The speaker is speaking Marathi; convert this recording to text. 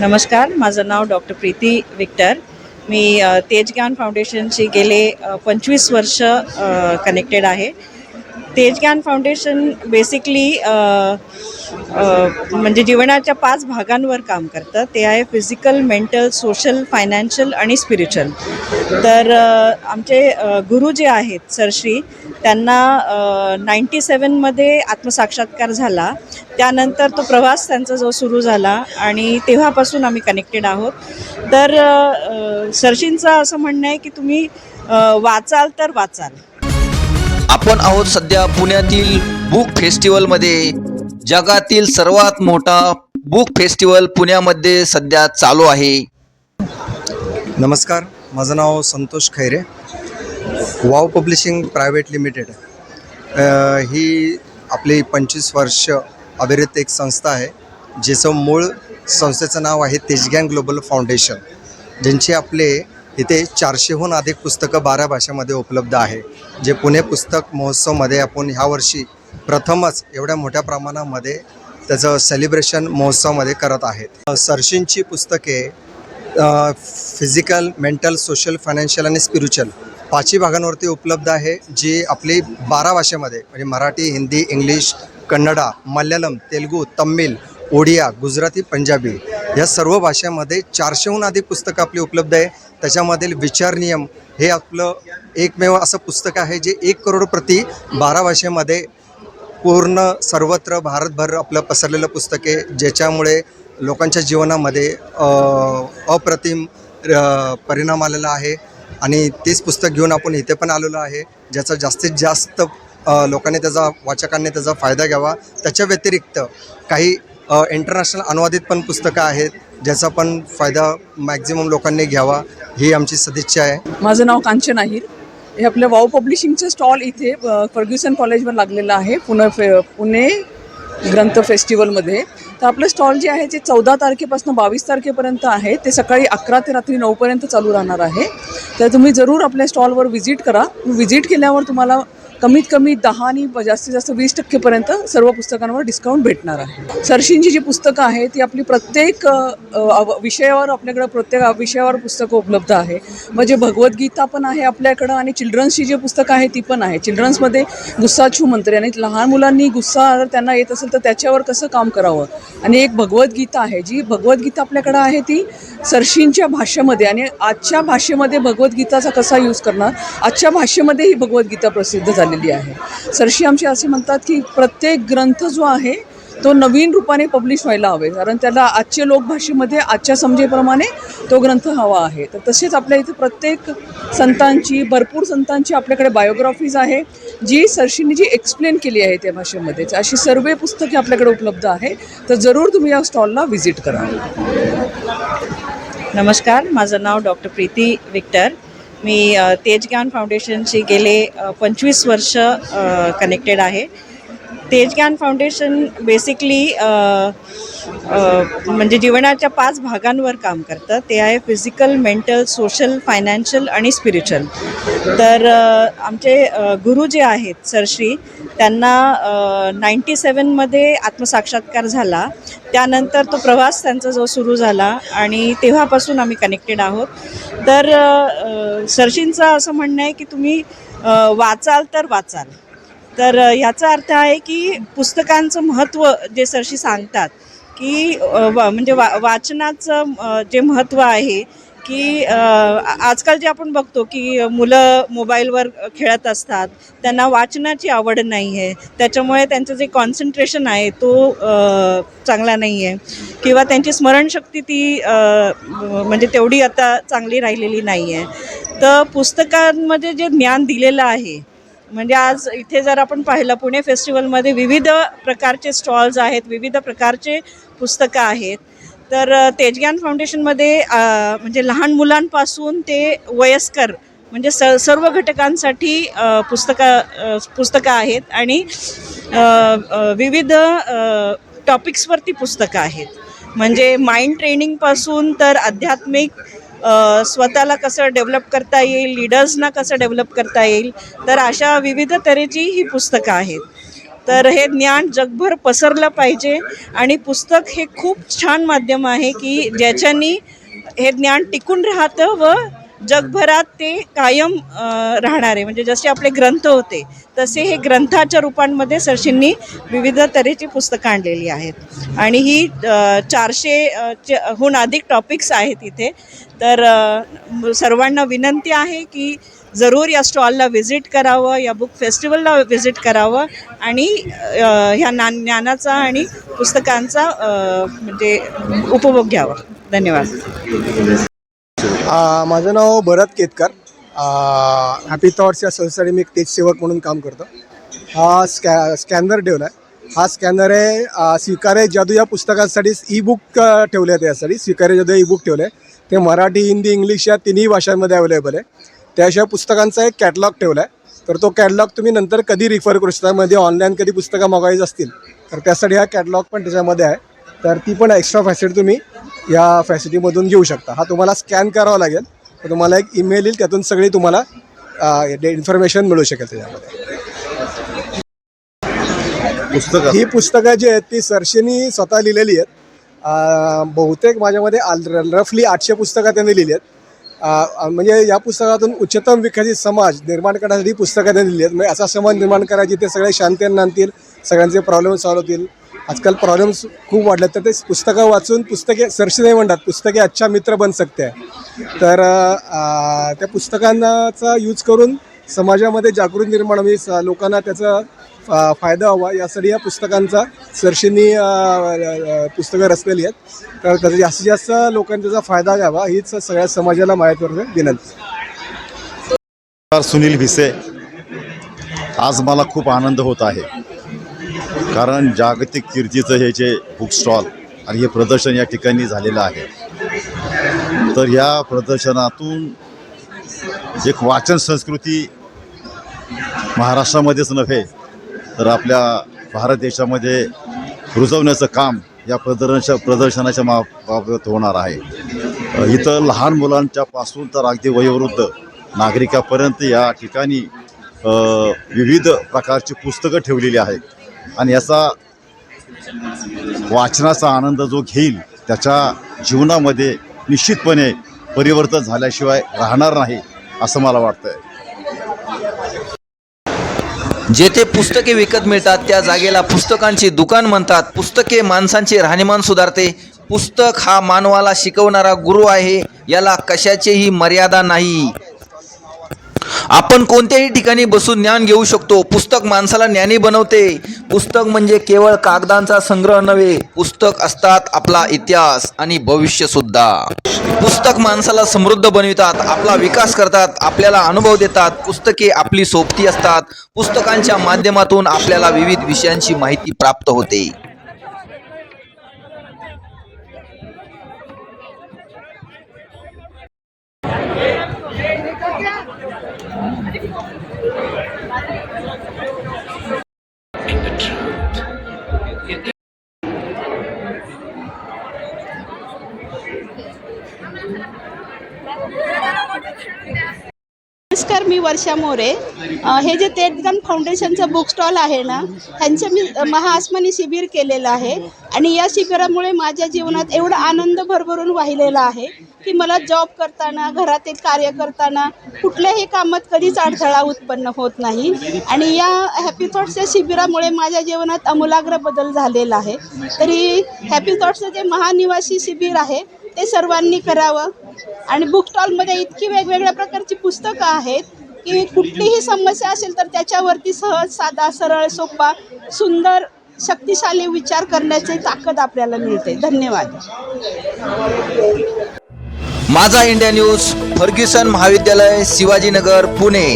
नमस्कार माझं नाव डॉक्टर प्रीती विक्टर. मी तेजज्ञान फाउंडेशनशी गेले पंचवीस वर्ष कनेक्टेड आहे. तेज ज्ञान फाउंडेशन बेसिकली म्हणजे जीवनाच्या पाच भागांवर काम करतं. ते आहे फिजिकल मेंटल सोशल फायनान्शियल आणि स्पिरिच्युअल तर आमचे गुरु जे आहेत सरश्री त्यांना नाईंटी सेवनमध्ये आत्मसाक्षात्कार झाला. त्यानंतर तो प्रवास त्यांचा जो सुरू झाला आणि तेव्हापासून आम्ही कनेक्टेड आहोत. तर सरशींचं असं म्हणणं आहे की तुम्ही वाचाल तर वाचाल. आपण आहोत सध्या पुण्यातील बुक फेस्टिवलमध्ये. जगातील सर्वात मोठा बुक फेस्टिवल पुण्यामध्ये सध्या चालू आहे. नमस्कार माझं नाव Santosh Khaire. Wow publishing private limited. ही आपली पंचवीस वर्ष अविरत एक संस्था आहे ज्याचं मूळ संस्थेचं नाव आहे तेजग्यान ग्लोबल फाउंडेशन ज्यांचे आपले इथे चारशेहून अधिक पुस्तकं बारा भाषेमध्ये उपलब्ध आहे. जे पुणे पुस्तक महोत्सवमध्ये आपण ह्या वर्षी प्रथमच एवढ्या मोठ्या प्रमाणामध्ये त्याचं सेलिब्रेशन महोत्सवामध्ये करत आहेत. सरशींची पुस्तके फिजिकल मेंटल सोशल फायनान्शियल आणि स्पिरिच्युअल पाचही भागांवरती उपलब्ध आहे. जी आपली बारा भाषेमध्ये म्हणजे मराठी हिंदी इंग्लिश कन्नडा मल्याळम तेलगू तमिळ ओडिया गुजराती पंजाबी या सर्व भाषेमध्ये चारशेहून अधिक पुस्तकं आपली उपलब्ध आहे. त्याच्यामधील विचार नियम हे आपलं एकमेव असं पुस्तक आहे जे एक करोड प्रति बारा भाषेमध्ये पूर्ण सर्वत्र भारतभर आपलं पसरलेलं पुस्तक आहे. ज्याच्यामुळे लोकांच्या जीवनामध्ये अप्रतिम परिणाम आलेला आहे. आणि तेच पुस्तक घेऊन आपण इथे पण आलेलो आहे ज्याचा जास्तीत जास्त लोकांनी त्याचा वाचकांनी त्याचा फायदा घ्यावा. त्याच्या व्यतिरिक्त काही इंटरनॅशनल अनुवादित पण पुस्तकं आहेत ज्याचा पण फायदा मॅक्झिमम लोकांनी घ्यावा ही आमची सदिच्छा आहे. माझं नाव कांचन आहिर हे आपल्या वाव पब्लिशिंगचं स्टॉल इथे फर्ग्युसन कॉलेजवर लागलेलं आहे पुणे फे पुणे ग्रंथ फेस्टिवलमध्ये. तर आपलं स्टॉल जे आहे ते चौदा तारखेपासून बावीस तारखेपर्यंत आहे. ते सकाळी अकरा ते रात्री नऊपर्यंत चालू राहणार आहे. तर तुम्ही जरूर आपल्या स्टॉलवर व्हिजिट करा. व्हिजिट केल्यावर तुम्हाला कमीत कमी दहा आणि जास्तीत जास्त वीस टक्केपर्यंत सर्व पुस्तकांवर डिस्काउंट भेटणार आहे. सरशींची जी पुस्तकं आहेत ती आपली प्रत्येक विषयावर आपल्याकडं प्रत्येक विषयावर पुस्तकं उपलब्ध आहे. म्हणजे भगवद्गीता पण आहे आपल्याकडं आणि चिल्ड्रन्सची जी पुस्तकं आहे ती पण आहे. चिल्ड्रन्समध्ये गुस्सा छू मंत्री आणि लहान मुलांनी गुस्सा जर त्यांना येत असेल तर त्याच्यावर कसं काम करावं? आणि एक भगवद्गीता आहे जी भगवद्गीता आपल्याकडं आहे ती सरशींच्या भाषेमध्ये आणि आजच्या भाषेमध्ये भगवद्गीताचा कसा यूज करणार? आजच्या भाषेमध्ये ही भगवद्गीता प्रसिद्ध झाली. झालेली आहे. सरशी आमचे असे म्हणतात की प्रत्येक ग्रंथ जो आहे तो नवीन रूपाने पब्लिश व्हायला हवे. कारण त्याला आजच्या लोकभाषेमध्ये आजच्या समजेप्रमाणे तो ग्रंथ हवा आहे. तर तसेच आपल्या इथे प्रत्येक संतांची भरपूर संतांची आपल्याकडे बायोग्राफीज आहे जी सरशींनी जी एक्सप्लेन केली आहे त्या भाषेमध्ये. अशी सर्व पुस्तके आपल्याकडे उपलब्ध आहे. तर जरूर तुम्ही या स्टॉलला व्हिजिट करा. नमस्कार माझं नाव डॉक्टर प्रीती विक्टर. मी तेजज्ञान तेज फाउंडेशनशी गेले पंचवीस वर्ष कनेक्टेड आहे. तेजज्ञान फाउंडेशन बेसिकली म्हणजे जीवनाच्या पाच भागांवर काम करतं. ते आहे फिजिकल मेंटल सोशल फायनान्शियल आणि स्पिरिच्युअल तर आमचे गुरु जे आहेत सरश्री त्यांना नाईंटी सेवनमध्ये आत्मसाक्षात्कार झाला. त्यानंतर तो प्रवास त्यांचा जो सुरू झाला आणि तेव्हापासून आम्ही कनेक्टेड आहोत. तर सरशींचं असं म्हणणं आहे की तुम्ही वाचाल तर वाचाल. तर ह्याचा अर्थ आहे की पुस्तकांचं महत्त्व जे सरशी सांगतात की वा म्हणजे वा वाचनाचं जे महत्त्व आहे की आजकाल जे आपण बघतो की मुलं मोबाईलवर खेळत असतात त्यांना वाचनाची आवड नाही आहे त्याच्यामुळे त्यांचं जे कॉन्सन्ट्रेशन आहे तो चांगला नाही आहे किंवा त्यांची स्मरणशक्ती ती म्हणजे तेवढी आता चांगली राहिलेली नाही आहे तर पुस्तकांमध्ये जे ज्ञान दिलेलं आहे म्हणजे आज इथे जर आपण पाहिलं पुणे फेस्टिवलमध्ये विविध प्रकारचे स्टॉल्स आहेत विविध प्रकारचे पुस्तकं आहेत. तर तेजग्यान तेजज्ञान फाउंडेशनमध्ये म्हणजे लहान मुलांपासून ते वयस्कर म्हणजे स सर्व घटकांसाठी पुस्तकं पुस्तकं आहेत आणि विविध टॉपिक्सवरती पुस्तकं आहेत. म्हणजे माइंड ट्रेनिंगपासून तर आध्यात्मिक स्वतःला कसं डेव्हलप करता येईल लीडर्सना कसं डेव्हलप करता येईल तर अशा विविध तऱ्हेची ही पुस्तकं आहेत. तर हे ज्ञान जगभर पसरलं पाहिजे. आणि पुस्तक हे खूप छान माध्यम आहे की ज्याच्यानी हे ज्ञान टिकून राहतं व जगभरात ते कायम राहणारे. म्हणजे जसे आपले ग्रंथ होते तसे हे ग्रंथाच्या रूपांमध्ये सरशींनी विविध तऱ्हेची पुस्तकं आणलेली आहेत. आणि ही चारशे हून अधिक टॉपिक्स आहेत इथे. तर सर्वांना विनंती आहे की जरूर या स्टॉलला व्हिजिट करावं या बुक फेस्टिवलला व्हिजिट करावं आणि ह्या ना ज्ञानाचा आणि पुस्तकांचा म्हणजे उपभोग घ्यावा. धन्यवाद. माझं नाव भरत केतकर. हॅपी थॉट्स या संस्थेसाठी मी एक तेज सेवक म्हणून काम करतो. हा स्कॅ स्कॅनर ठेवला आहे हा स्कॅनर आहे स्वीकारे जादू या पुस्तकासाठी ई बुक ठेवले आहे त्यासाठी स्वीकार्य जादू ई बुक ठेवलं आहे ते मराठी हिंदी इंग्लिश या तिन्ही भाषांमध्ये अवेलेबल आहे. त्याशिवाय पुस्तकांचा एक कॅटलॉग ठेवला आहे तर तो कॅटलॉग तुम्ही नंतर कधी रिफर करू शकता. मध्ये ऑनलाईन कधी पुस्तकं मागवायची असतील तर त्यासाठी हा कॅटलॉग पण त्याच्यामध्ये आहे. तर ती पण एक्स्ट्रा फॅसिलिटी तुम्ही या फॅसिलिटीमधून घेऊ शकता. हा तुम्हाला स्कॅन करावा लागेल. तर तुम्हाला एक ईमेल येईल त्यातून सगळी तुम्हाला इन्फॉर्मेशन मिळू शकेल त्याच्यामध्ये. पुस्तक? ही पुस्तकं जी आहेत ती सरशीनी स्वतः लिहिलेली आहेत. बहुतेक माझ्यामध्ये आल रफली आठशे पुस्तकं त्यांनी लिहिली आहेत. म्हणजे या पुस्तकातून उच्चतम विकसित समाज निर्माण करण्यासाठी पुस्तकं त्यांनी लिहिली आहेत. म्हणजे असा समाज निर्माण करा जिथे सगळे शांती नांदतील सगळ्यांचे प्रॉब्लेम सॉल्व्ह होतील. आजकाल प्रॉब्लेम्स खूप वाढले तर ते पुस्तकं वाचून पुस्तके सरशी नाही म्हणतात पुस्तके अच्छा मित्र बन सकते. आहे तर त्या पुस्तकांचा यूज करून समाजामध्ये जागृती निर्माण होईल लोकांना त्याचा फायदा व्हावा यासाठी या पुस्तकांचा सरशींनी पुस्तकं रचलेली आहेत. तर त्याचा जास्तीत जास्त लोकांनी त्याचा फायदा घ्यावा हीच सगळ्या समाजाला माहीत विनंती. सुनील भिसे. आज मला खूप आनंद होत आहे. कारण जागतिक कीर्तीचं हे जे बुक स्टॉल आणि हे प्रदर्शन या ठिकाणी झालेलं आहे. तर या प्रदर्शनातून एक वाचन संस्कृती महाराष्ट्रामध्येच नव्हे तर आपल्या भारत देशामध्ये रुजवण्याचं काम या प्रदर्शन प्रदर्शनाच्या मा बाबत होणार आहे. इथं लहान मुलांच्या पासून तर अगदी वयोवृद्ध नागरिकापर्यंत या ठिकाणी विविध प्रकारची पुस्तकं ठेवलेली आहेत. आणि याचा वाचनाचा आनंद जो घेईल त्याच्या जीवनामध्ये निश्चितपणे परिवर्तन झाल्याशिवाय राहणार नाही असं मला वाटतंय. जेथे पुस्तके विकत मिळतात त्या जागेला पुस्तकांची दुकान म्हणतात. पुस्तके माणसांचे राहणीमान सुधारते. पुस्तक हा मानवाला शिकवणारा गुरु आहे. याला कशाचीही मर्यादा नाही. आपण कोणत्याही ठिकाणी बसून ज्ञान घेऊ शकतो. पुस्तक माणसाला ज्ञानी बनवते. पुस्तक म्हणजे केवळ कागदांचा संग्रह नव्हे पुस्तक असतात आपला इतिहास आणि भविष्य सुद्धा. पुस्तक माणसाला समृद्ध बनवितात आपला विकास करतात आपल्याला अनुभव देतात पुस्तके आपली सोबती असतात. पुस्तकांच्या माध्यमातून आपल्याला विविध विषयांची माहिती प्राप्त होते. वर्षा मोरे हे जे तेजगन फाउंडेशनचं बुक स्टॉल आहे ना ह्यांचं मी अ, महाआसमानी शिबिर केलेलं आहे. आणि या शिबिरामुळे माझ्या जीवनात एवढा आनंद भरभरून वाहिलेला आहे की मला जॉब करताना घरातील कार्य करताना कुठल्याही कामात कधीच अडथळा उत्पन्न होत नाही. आणि या हॅपी थॉट्सच्या शिबिरामुळे माझ्या जीवनात आमूलाग्र बदल झालेला आहे. तरी हॅपी थॉट्सचं जे महानिवासी शिबिर आहे ते सर्वांनी करावं. आणि बुक स्टॉलमध्ये इतकी वेगवेगळ्या प्रकारची पुस्तकं आहेत की कुठलीही समस्या असेल तर त्याच्यावरती सहज साधा सरळ सोपा सुंदर शक्तिशाली विचार करण्याची ताकद आपल्याला मिळते. धन्यवाद. माझा इंडिया न्यूज फर्ग्युसन महाविद्यालय शिवाजीनगर पुणे.